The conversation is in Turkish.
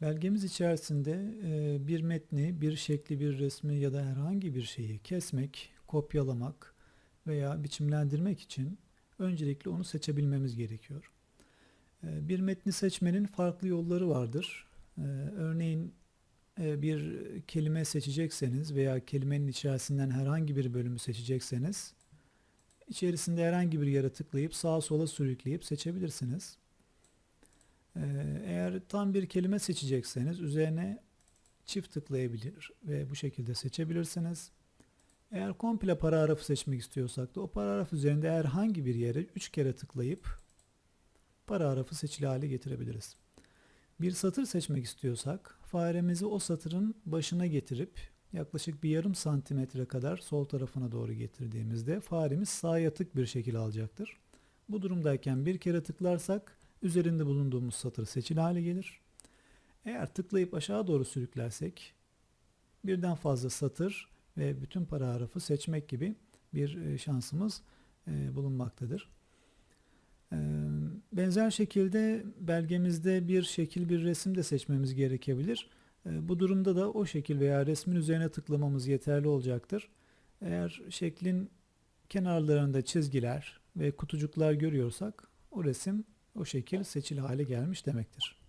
Belgemiz içerisinde e, bir metni, bir şekli, bir resmi ya da herhangi bir şeyi kesmek, kopyalamak veya biçimlendirmek için öncelikle onu seçebilmemiz gerekiyor. E, Bir metni seçmenin farklı yolları vardır. E, Örneğin bir kelime seçecekseniz veya kelimenin içerisinden herhangi bir bölümü seçecekseniz içerisinde herhangi bir yere tıklayıp sağa sola sürükleyip seçebilirsiniz. Tam bir kelime seçecekseniz üzerine çift tıklayabilir ve bu şekilde seçebilirsiniz. Eğer komple paragrafı seçmek istiyorsak da o paragraf üzerinde herhangi bir yere 3 kere tıklayıp paragrafı seçili hale getirebiliriz. Bir satır seçmek istiyorsak faremizi o satırın başına getirip yaklaşık bir yarım santimetre kadar sol tarafına doğru getirdiğimizde faremiz sağ yatık bir şekil alacaktır. Bu durumdayken bir kere tıklarsak üzerinde bulunduğumuz satır seçili hale gelir. Eğer tıklayıp aşağı doğru sürüklersek birden fazla satır ve bütün paragrafı seçmek gibi bir e, şansımız e, bulunmaktadır. E, Benzer şekilde belgemizde bir şekil bir resim de seçmemiz gerekebilir. Bu durumda da o şekil veya resmin üzerine tıklamamız yeterli olacaktır. Eğer şeklin kenarlarında çizgiler ve kutucuklar görüyorsak o resim o şekil seçili hale gelmiş demektir.